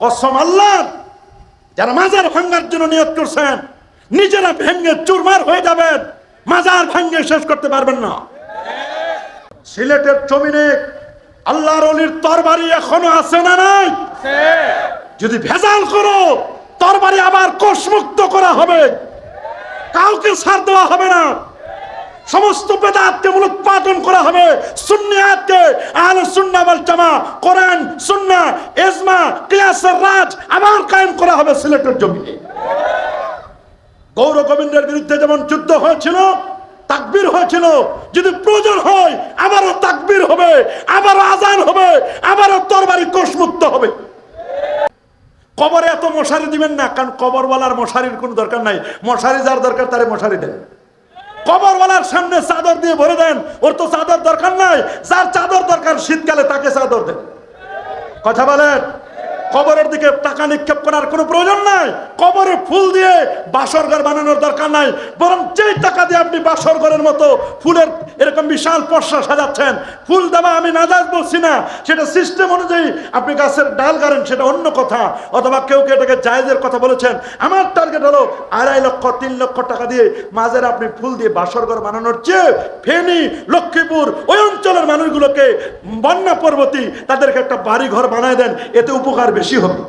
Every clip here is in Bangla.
কসম আল্লাহ যারা মাজার ভাঙ্গার জন্য নিয়ত করছেন, নিজেরা ভেঙ্গে চুরমার হয়ে যাবেন। মাজার ভাঙ্গে শেষ করতে পারবেন না। সিলেটের জমিনে আল্লাহর অলির তরবারি এখনও আছে না নাই? যদি ভেজাল করো, তরবারি আবার কোষমুক্ত করা হবে। কাউকে ছাড় দেওয়া হবে না। সমস্ত বেদাতকে মূলোৎপাটন করা হবে। সুন্নিয়াতকে আহলে সুন্নাহ ওয়াল জামা কোরআন, সুন্নাহ, ইজমা, কিয়াসের রাজ আবার কায়েম করা হবে সিলেটের জমিনে। গৌর গোবিন্দের বিরুদ্ধে যেমন যুদ্ধ হয়েছিল, তাকবীর হয়েছিল, যদি প্রয়োজন হয় আবারও তাকবীর হবে, আবারও আজান হবে, আবারও তরবারি কোষমুক্ত হবে। কবরে এত মশারি দিবেন না, কারণ কবরওয়ালার মশারির কোনো দরকার নাই। মশারি যার দরকার তারে মশারি দেন। কবরওয়ালার সামনে চাদর দিয়ে ভরে দেন। ওর তো চাদর দরকার নাই। যার চাদর দরকার, শীতকালে তাকে চাদর দেন। কথা বলেন? কবরের দিকে টাকা নিক্ষেপ করার কোনো প্রয়োজন নাই। কবরে ফুল দিয়ে বাসর ঘর বানানোর দরকার নাই। বরং যেই টাকা দিয়ে আপনি বাসর ঘরের মতো ফুলের এরকম বিশাল পর্ষা সাজাচ্ছেন, ফুল দেওয়া আমি নাজাজ বলছি না। সেটা সিস্টেম অনুযায়ী আপনি গাছের ডাল গাড়েন, সেটা অন্য কথা। অথবা কেউ কেউ এটাকে জায়েজের কথা বলেছেন? আমার টার্গেট হলো আড়াই লক্ষ, তিন লক্ষ টাকা দিয়ে মাঝের আপনি ফুল দিয়ে বাসর ঘর বানানোর চেয়ে ফেনী, লক্ষ্মীপুর ওই অঞ্চলের মানুষগুলোকে বন্যা পর্বতী, তাদেরকে একটা বাড়ি ঘর বানায় দেন। এতে উপকার বেশি হবে।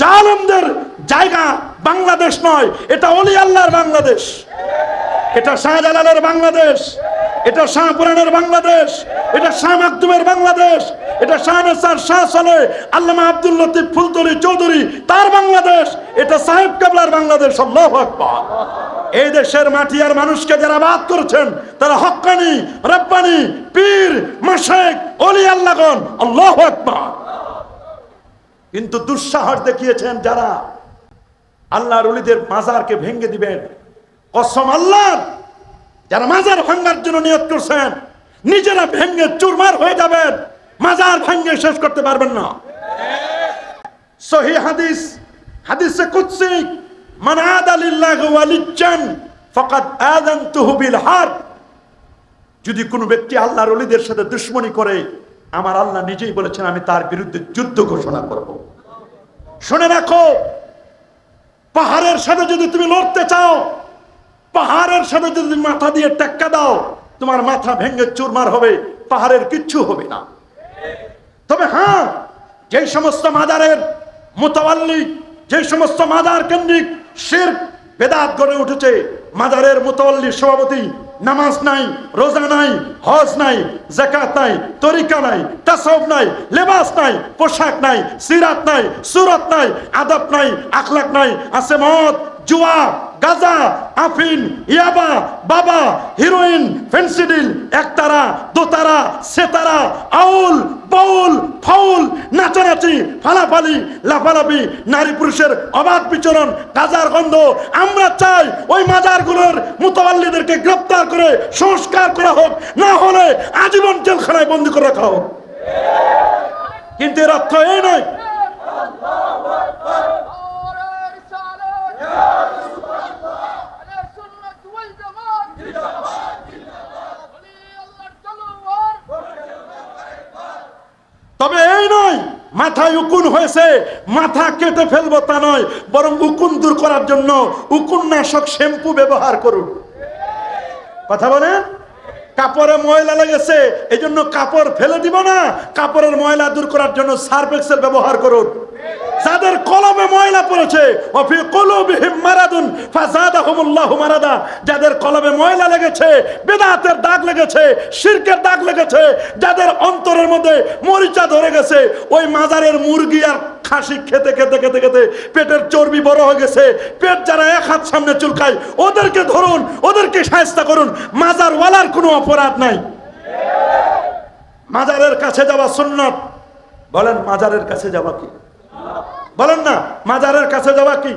জালমদের জায়গা বাংলাদেশ নয়, এটা অলি আল্লাহর বাংলাদেশ। এটা শাহজালালের বাংলাদেশ, এটা শাহপুরানের বাংলাদেশ, এটা শাহ মাকদুমের বাংলাদেশ, এটা শাহ নেসার শাহ সলে আল্লামা আব্দুল লতিফ ফুলতলি চৌধুরী, তার বাংলাদেশ, এটা সাহেব কাবলার বাংলাদেশ, আল্লাহু আকবার। এই দেশের মাটি আর মানুষকে যারা বাদ করছেন, তারা হক্কানি রব্বানি, পীর মাশেক অলি আল্লাহগণ, আল্লাহু আকবার। কিন্তু দুঃসাহস দেখিয়েছেন যারা। আল্লাহর অলিদের মাজারকে ভেঙে দিবেন। কসম আল্লাহ যারা মাজার ভাঙ্গার জন্য নিয়ত করছেন, নিজেরা ভেঙে চুরমার হয়ে যাবেন। মাজার ভাঙ্গে শেষ করতে পারবেন না। সহি হাদিস, হাদিসে কুদসি, মান আদালিল্লাহু ওয়ালিজ্জান ফাকাদ আযানতুহু বিল হারব যদি কোনো ব্যক্তি আল্লাহর অলিদের সাথে দুশ্মনী করে আমার আল্লাহ নিজেই বলেছেন, আমি তার বিরুদ্ধে যুদ্ধ ঘোষণা করব। শুনে রাখো, পাহাড়ের সাথে যদি তুমি লড়তে চাও, পাহাড়ের সাথে যদি মাথা দিয়ে টেক্কা দাও, তোমার মাথা ভেঙে চুরমার হবে, পাহাড়ের কিচ্ছু হবে না। তবে হ্যাঁ যেই সমস্ত মাজারের মোতাবাল্লি যে সমস্ত মাজার কেন্দ্রিক শির বেদাত গড়ে উঠেছে, মাজারের মোতাল্লি সভাপতি নামাজ নাই, রোজা নাই, হজ নাই জাকাত নাই, তরিকা নাই তাসব নাই, লেবাস নাই, পোশাক নাই, সিরাত নাই, সুরত নাই, আদব নাই, আখলাক নাই, আছে মদ জুয়া, গাজা আফিন ইয়াবা, বাবা, হিরোইন, ফেন্সিডিল, একতারা, দোতারা, সেতারা, আউল, বাউল, ফাউল, নাচানাচি, ফালাফালি, লাফালাফি, নারী পুরুষের অবাধ বিচরণ, গাজার গন্ধ। আমরা চাই ওই মাজারগুলোর মুতাল্লিদেরকে গ্রেপ্তার করে, সংস্কার করা হোক, না হলে আজীবন জেলখানায় বন্দি করে রাখা হোক। কিন্তু এর অর্থ এই নয়। তবে এই নয় মাথায় উকুন হয়েছে, মাথা কেটে ফেলব তা নয়, বরং উকুন দূর করার জন্য উকুন নাশক শ্যাম্পু ব্যবহার করুন। কথা বলেন? কাপড়ে ময়লা লেগেছে এই জন্য কাপড় ফেলে দিব না, কাপড়ের ময়লা দূর করার জন্য সার্ফ এক্সেল ব্যবহার করুন। যাদের কলমে ময়লা পড়েছে অফি কলবিহিম মারাদুন, ফাযাদাহুমুল্লাহু মারাদা। যাদের কলমে ময়লা লেগেছে, বেদাতের দাগ লেগেছে, শিরকের দাগ লেগেছে, যাদের অন্তরের মধ্যে মরিচা ধরে গেছে, ওই মাজারের মুরগি আর খাসি খেতে খেতে খেতে খেতে পেটের চর্বি বড় হয়ে গেছে। পেট যারা এক হাত সামনে চুলকায়, ওদেরকে ধরুন, ওদেরকে সাহায্য করুন। মাজারওয়ালার কোনো অপরাধ নাই। মাজারের কাছে যাওয়া সুন্নত। বলেন, মাজারের কাছে যাওয়া কি? বলেন না, মাজারের কাছে যাওয়া কি?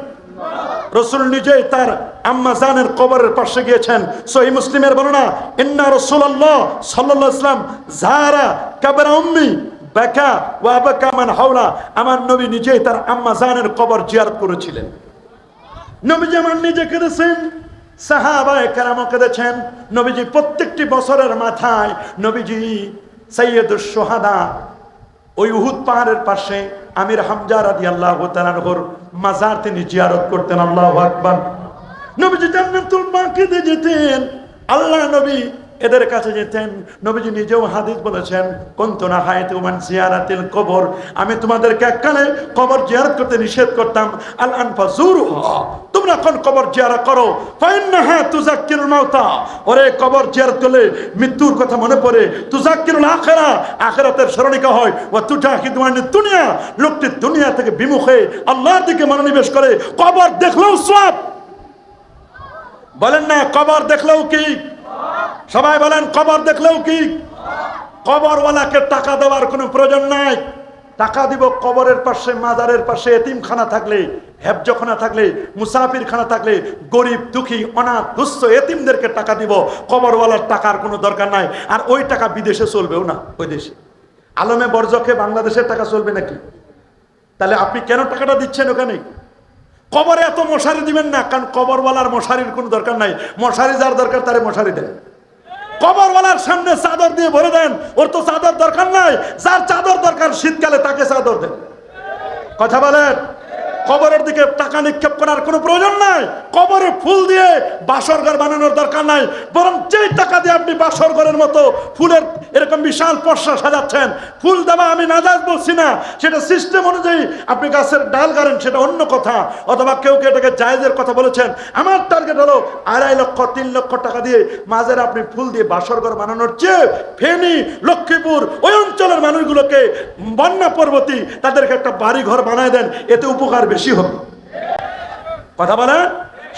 রসুল নিজেই তার আম্মা জানের কবরের পাশে গিয়েছেন। সহি মুসলিমের বর্ণনা, ইন্না রসুল্লাহ সাল্লাল্লাহু আলাইহি সাল্লাম জাহারা কাবরা উম্মি বাকা ওয়া বাকা মান হাওলা। আমার নবী নিজেই তার আম্মা জানের কবর জিয়ারত করেছিলেন। নবীজি আমার নিজে কেঁদেছেন, সাহাবায়ে কেরামও কেঁদেছেন। নবীজি প্রত্যেকটি বছরের মাথায় নবীজি সৈয়দুস সোহাদা ওই উহুদ পাহাড়ের পাশে আমির হামজা রাদি আল্লাহ তালানহর মাজার তিনি জিয়ারত করতেন, আল্লাহ আকবান নবীজি জান্নাতুল বাকিতে যেতেন। আল্লাহ নবী এদের কাছে যেতেন। নবীজি নিজেও হাদিস বলেছেন কন্তনা হায়াতে ওমান জিয়ারাতিল কবর। আমি তোমাদেরকে এককালে কবর জিয়ারত করতে নিষেধ করতাম। আল আনফা জুর তোমরা কোন কবর জিয়ারা করো। তুজাক্কিরুল মাউতা। ওরে কবর জিয়ারত করলে মৃত্যুর কথা মনে পড়ে। তুজাক্কিরুল আখিরা। আখিরাতের স্মরণিকা হয়। ও তুজাকিদু আন দুনিয়া। লোকটি দুনিয়া থেকে বিমুখ হয়ে আল্লাহর দিকে মনোনিবেশ করে কবর দেখলেও সওয়াব বলেন না, কবর দেখলেও কি? সবাই বলেন, কবর দেখলেও কি? কবরওয়ালাকে টাকা দেওয়ার কোনো প্রয়োজন নাই। টাকা দিব কবরের পাশে, মাজারের পাশে, এতিমখানা থাকলে, হেফজখানা থাকলে, মুসাফিরখানা থাকলে, গরিব, দুঃখী, অনাথ, দুস্থ, এতিমদেরকে টাকা দিব। কবরওয়ালার টাকার কোনো দরকার নাই। আর ওই টাকা বিদেশে চলবেও না, ওই দেশে। আলমে বর্জকে বাংলাদেশের টাকা চলবে নাকি? তাহলে আপনি কেন টাকাটা দিচ্ছেন ওখানে? কবরে এত মশারি দিবেন না, কারণ কবরওয়ালার মশারির কোনো দরকার নাই। মশারি যার দরকার, তারে মশারি দেন। কবরওয়ালার সামনে চাদর দিয়ে ভরে দেন, ওর তো চাদর দরকার নাই। যার চাদর দরকার, শীতকালে তাকে চাদর দেন। কথা বলেন? কবরের দিকে টাকা নিক্ষেপ করার কোনো প্রয়োজন নাই। কবরে ফুল দিয়ে বাসর ঘর বানানোর দরকার নাই। বরং যেই টাকা দিয়ে আপনি বাসর ঘরের মতো ফুলের এরকম বিশাল পর্ষা সাজাচ্ছেন, ফুল দেওয়া আমি নাজাজ বলছি না। সেটা সিস্টেম অনুযায়ী আপনি গাছের ডাল গাড়েন, সেটা অন্য কথা। অথবা কেউ কেউ এটাকে জায়েজের কথা বলেছেন? আমার টার্গেট হলো আড়াই লক্ষ, তিন লক্ষ টাকা দিয়ে মাঝের আপনি ফুল দিয়ে বাসর ঘর বানানোর চেয়ে ফেনী, লক্ষ্মীপুর ওই অঞ্চলের মানুষগুলোকে বন্যা পর্বতী, তাদেরকে একটা বাড়ি ঘর বানায় দেন। এতে উপকার বেশি হবে। কথা বলেন?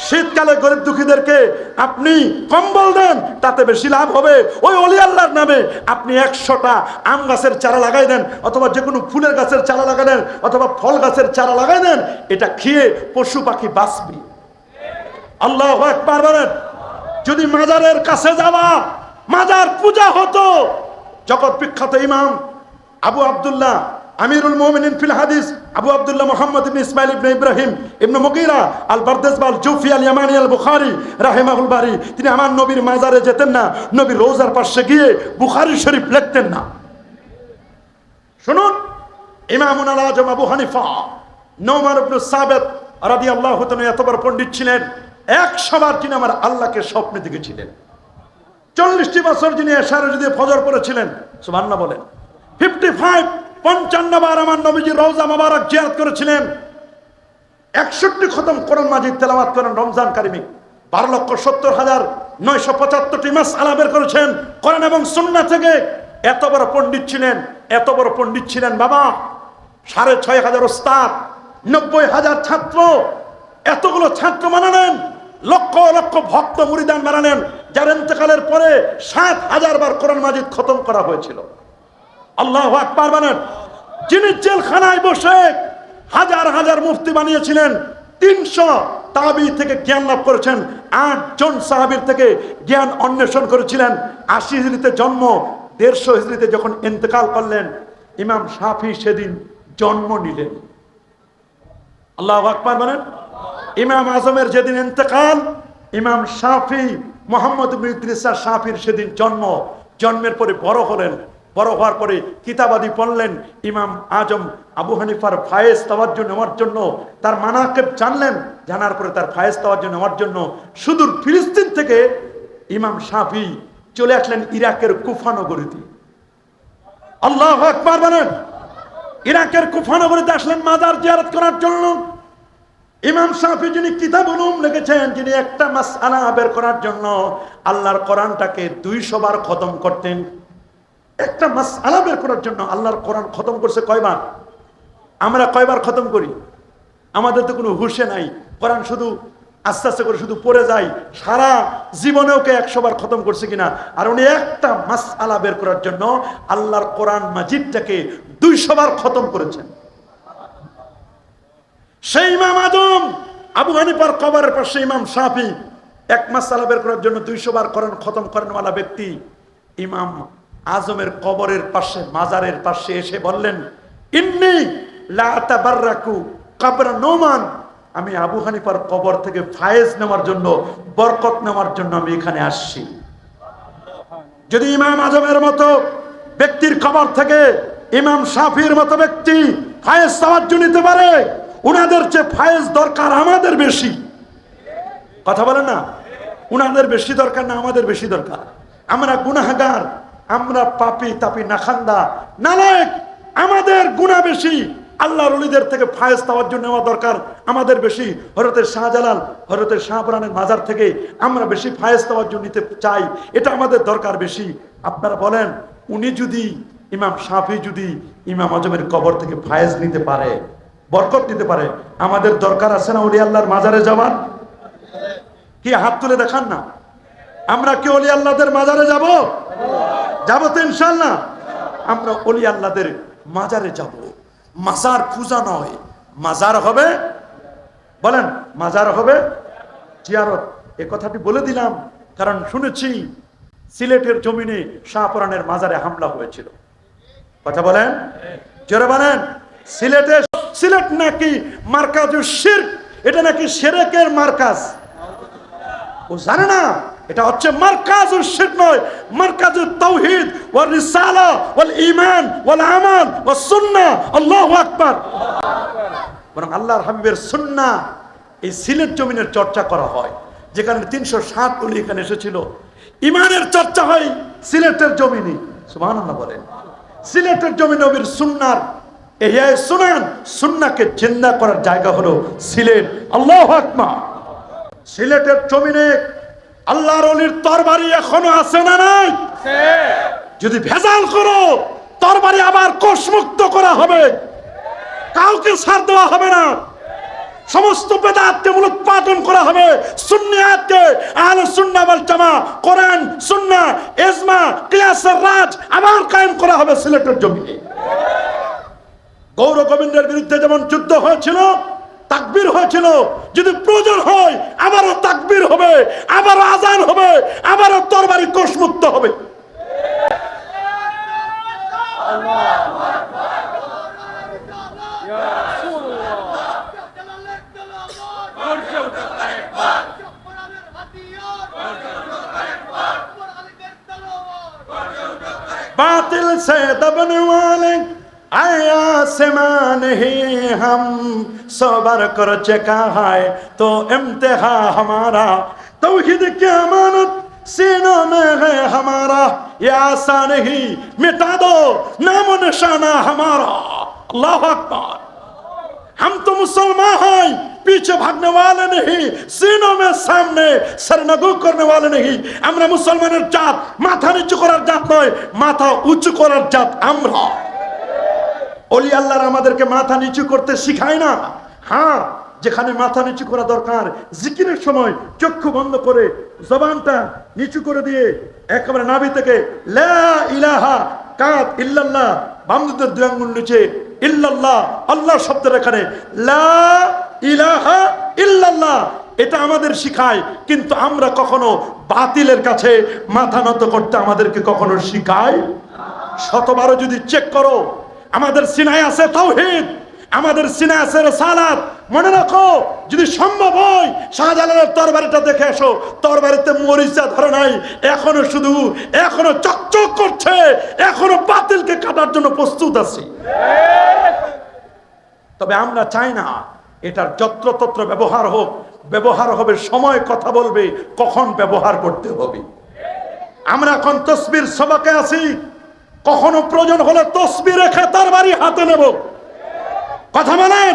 শীতকালে গরিব দুঃখীদেরকে আপনি কম্বল দেন, তাতে বেশি লাভ হবে। ওই অলি আল্লাহর নামে আপনি একশোটা আম গাছের চারা লাগাই দেন, অথবা যে কোনো ফুলের গাছের চারা লাগাই দেন, অথবা ফল গাছের চারা লাগাই দেন, এটা খেয়ে পশু পাখি বাঁচবি। আল্লাহ একবার বলেন, যদি মাজারের কাছে যাওয়া মাজার পূজা হতো, জগৎ বিখ্যাত ইমাম আবু আব্দুল্লাহ আমিরুল মোমিনিন ফিল হাদিস, আবু আব্দুল্লাহ মোহাম্মদ ইবনে ইসমাইল ইবনে ইব্রাহিম ইবনে মুগিরা আল বারদেসবাল জুফি আল ইয়ামানি আল বুখারী রাহিমাহুল বারি। তিনি আমার নবীর মাজারে যেতেন না, নবীর রোজার পাশে গিয়ে বুখারি শরীফ লিখতেন না। শুনুন, ইমামুন আল আজম আবু হানিফা নৌমান ইবনে সাবেত রাদিয়াল্লাহু তাআলা এত বড় পণ্ডিত ছিলেন, এক একশোবার তিনি আমার আল্লাহকে স্বপ্নে দেখেছিলেন। চল্লিশটি বছর যিনি এশারে যদি ফজর পড়েছিলেন, সুবহানাল্লাহ বলেন ফিফটি ফাইভ পঞ্চান্ন বার আমার নবীজি রওজা মোবারক জিয়ারত করেছিলেন। একষট্টি খতম কোরআন মাজিদ তেলাওয়াত করেন রমজান কারিমি। বারো লক্ষ সত্তর হাজার নয়শো পঁচাত্তরটি মাস আলা বের করেছেন। কোরআন এবং সুন্না থেকে এত বড় পণ্ডিত ছিলেন, এত বড় পণ্ডিত ছিলেন বাবা। সাড়ে ছয় হাজার ওস্তাদ, নব্বই হাজার ছাত্র, এতগুলো ছাত্র মানালেন লক্ষ লক্ষ ভক্ত মুরিদান বানালেন, যার ইন্তেকালের পরে সাত হাজার বার কোরআন মাজিদ খতম করা হয়েছিল। আল্লাহ আকবার বানান যিনি জেলখানায় বসে হাজার হাজার মুফতি বানিয়েছিলেন, তিনশো তাবি থেকে জ্ঞান লাভ করেছেন, আট জন সাহাবির থেকে জ্ঞান অন্বেষণ করেছিলেন, আশি হিজড়িতে জন্ম, দেড়শো হিজড়িতে যখন ইন্তেকাল করলেন, ইমাম সাফি সেদিন জন্ম নিলেন। আল্লাহ আকবার বলেন, ইমাম আজমের যেদিন ইন্তেকাল, ইমাম শাফি, মোহাম্মদ ইদ্রিসা শাফির সেদিন জন্ম, জন্মের পরে বড় হলেন বড় হওয়ার পরে কিতাবাদি পড়লেন ইমাম আজম আবু হানিফার ফায়েজ তাওয়াজ্জু নেওয়ার জন্য। তার মানাকেব জানলেন, জানার পরে তার ফায়েজ তাওয়াজ্জু নেওয়ার জন্য সুদূর ফিলিস্তিন থেকে ইমাম সাফি চলে আসলেন ইরাকের কুফানগরীতে আল্লাহ আকবার বলেন, ইরাকের কুফা নগরীতে আসলেন মাজার জিয়ারত করার জন্য। ইমাম সাফি যিনি কিতাব উলুম লিখেছেন, যিনি একটা মাস মাসআলা বের করার জন্য আল্লাহর কোরআনটাকে দুইশো বার খতম করতেন। একটা মাসআলা বের করার জন্য আল্লাহর কোরআন খতম করছে কয়বার? আমরা কয়বার খতম করি? আমাদের তো কোনো হুশে নাই। কোরআন শুধু আস্তে আস্তে করে শুধু পড়ে যায়। সারা জীবনে ওকে একশো বার খতম করছে কিনা? আর উনি একটা মাস আলা বের করার জন্য আল্লাহর কোরআন মাজিদটাকে দুইশো বার খতম করেছেন। সেই ইমাম আদম আবু হানিফার কবরের পাশে ইমাম সাফি এক মাস আলা বের করার জন্য দুইশো বার কোরআন খতম করেনওয়ালা ব্যক্তি ইমাম আজমের কবরের পাশে, মাজারের পাশে এসে বললেন, ইন্নি লা আতাবাররাকু কাবরা নোমান। আমি আবু হানিফার কবর থেকে ফায়েজ নেওয়ার জন্য, বরকত নেওয়ার জন্য আমি এখানে আসছি। যদি ইমাম আজমের মতো ব্যক্তির কবর থেকে ইমাম সাফির মতো ব্যক্তি ফায়েজ সাহায্য নিতে পারে, উনাদের চেয়ে ফায়েজ দরকার আমাদের বেশি। কথা বলেন না? উনাদের বেশি দরকার না আমাদের বেশি দরকার? আমরা গুনাহগার আমরা পাপি তাপি নাখান্দা। নালায়েক, আমাদের গুণা বেশি। আল্লাহর অলিদের থেকে ফায়েজ তাওয়ার জন্য নেওয়া দরকার, আমাদের বেশি। হরতের শাহজালাল হরতের শাহপুরানের মাজার থেকে আমরা বেশি ফায়েজ তাওয়ার জন্য নিতে চাই। এটা আমাদের দরকার বেশি। আপনারা বলেন, উনি যদি ইমাম সাফি যদি ইমাম আজমের কবর থেকে ফায়েজ নিতে পারে, বরকত নিতে পারে, আমাদের দরকার আছে না অলি আল্লাহর মাজারে যাওয়ার? কি হাত তুলে দেখান না? আমরা কি অলি আল্লাহদের মাজারে যাব? যাব তো ইনশাল্লাহ আমরা অলি আল্লাহদের মাজারে যাব। মাজার পূজা নয়, মাজার হবে, বলেন, মাজার হবে জিয়ারত। এ কথাটি বলে দিলাম, কারণ শুনেছি সিলেটের জমিনে শাহপুরানের মাজারে হামলা হয়েছিল। কথা বলেন? জোরে বলেন, সিলেটে সিলেট নাকি মার্কাজ শির্ক? এটা নাকি সেরেকের মার্কাজ? ও জানে না। এটা হচ্ছে মার্কাজ শির নয় মার্কাজ তাওহীদ ওয়াল রিসালা, ওয়াল ঈমান, ওয়াল আমাল, ওয়াস সুন্নাহ আল্লাহু আকবার। বরং আল্লাহর হাবিবের সুন্নাহ এই সিলেট জমিনের চর্চা করা হয়, যেখানে তিনশো ষাট উলি এখানে এসেছিল। ইমানের চর্চা হয় সিলেটের জমিনে। সুবহানাল্লাহ বলেন। সিলেটের জমি নবীর সুন্নার এহিয়ায় সুনান, সুন্নাকে জিন্দা করার জায়গা হলো সিলেট। আল্লাহু আকবার। সিলেটের জমিনে আল্লাহর অলির তরবারি এখনও আছে না নাই? যদি ভেজাল করো তরবারি আবার কোষমুক্ত করা হবে। কাউকে ছাড় দেওয়া হবে না। সমস্ত বেদাতকে মূলোৎপাটন করা হবে। সুন্নিয়াতকে আহলে সুন্নাহ ওয়াল জামা কোরআন সুন্নাহ ইজমা কিয়াসের রাজ আবার কায়েম করা হবে সিলেটের জমিনে। গৌর গোবিন্দের বিরুদ্ধে যেমন যুদ্ধ হয়েছিল তাকবির হয়েছিল। যদি প্রয়োজন হয়, আবারও তাকবির হবে, আবারও আজান হবে, আবারও তরবারি কোষমুক্ত হবে। বাতিল সে দবনে वाले आया समान ही हम सबर कर चका है तो इम्तिहा हमारा तौहीद की अमानत सीनों में है हमारा ये आसान ही मिटा दो नामो निशाना हमारा अल्लाह अकबर हम तो मुसलमान हैं पीछे भागने वाले नहीं सीनों में सामने सरनगु करने वाले नहीं আমরা মুসলমানের জাত মাথা নিচু করার জাত নয় মাথা উঁচু করার জাত আমরা অলি আল্লাহর আমাদেরকে মাথা নিচু করতে শিখায় না। হ্যাঁ যেখানে মাথা নিচু করা দরকার, জিকিরের সময় চক্ষু বন্ধ করে জবানটা নিচু করে দিয়ে একেবারে নাভি থেকে লা ইলাহা কাত ইল্লাল্লাহ বামদের দুই আঙ্গুল নিচে ইল্লাল্লাহ আল্লাহ শব্দের এখানে লা ইলাহা ইল্লাল্লাহ, এটা আমাদের শিখায়। কিন্তু আমরা কখনো বাতিলের কাছে মাথা নত করতে আমাদেরকে কখনো শিখায়? শতবারও যদি চেক করো আমাদের সিনায় আছে তাওহীদ আমাদের সিনায় আছে সালাত মনে রাখো, যদি সম্ভব হয়, শাহজালালের তরবারিটা দেখে এসো। তরবারিতে মরিচা ধরে নাই, এখনও শুধু, এখনও চকচক করছে, এখনও বাতিলকে কাটার জন্য প্রস্তুত আছি। তবে আমরা চাই না এটার যত্রতত্র ব্যবহার হোক, ব্যবহার হবে, সময় কথা বলবে, কখন ব্যবহার করতে হবে। আমরা এখন তসবির সবাকে আছি কখনো প্রয়োজন হলে তসবি রেখে তার বাড়ি হাতে নেব। কথা বলেন?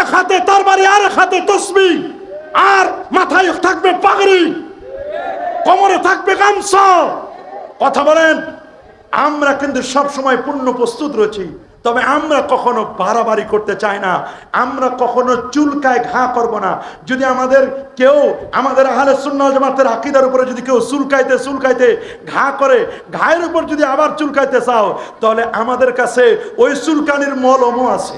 এক হাতে তার বাড়ি আর এক হাতে তসবি। আর মাথায় থাকবে পাগড়ি। কোমরে থাকবে গামছা। কথা বলেন? আমরা কিন্তু সব সময় পূর্ণ প্রস্তুত রয়েছি। তবে আমরা কখনো বাড়াবাড়ি করতে চাই না। আমরা কখনো চুলকায় ঘা করব না। যদি আমাদের কেউ, আমাদের আহলে সুন্নাল জামাতের আকিদার উপরে যদি কেউ চুলকাইতে চুলকাইতে ঘা করে, ঘায়ের উপর যদি আবার চুলকাইতে চাও, তাহলে আমাদের কাছে ওই চুলকানির মলমও আছে।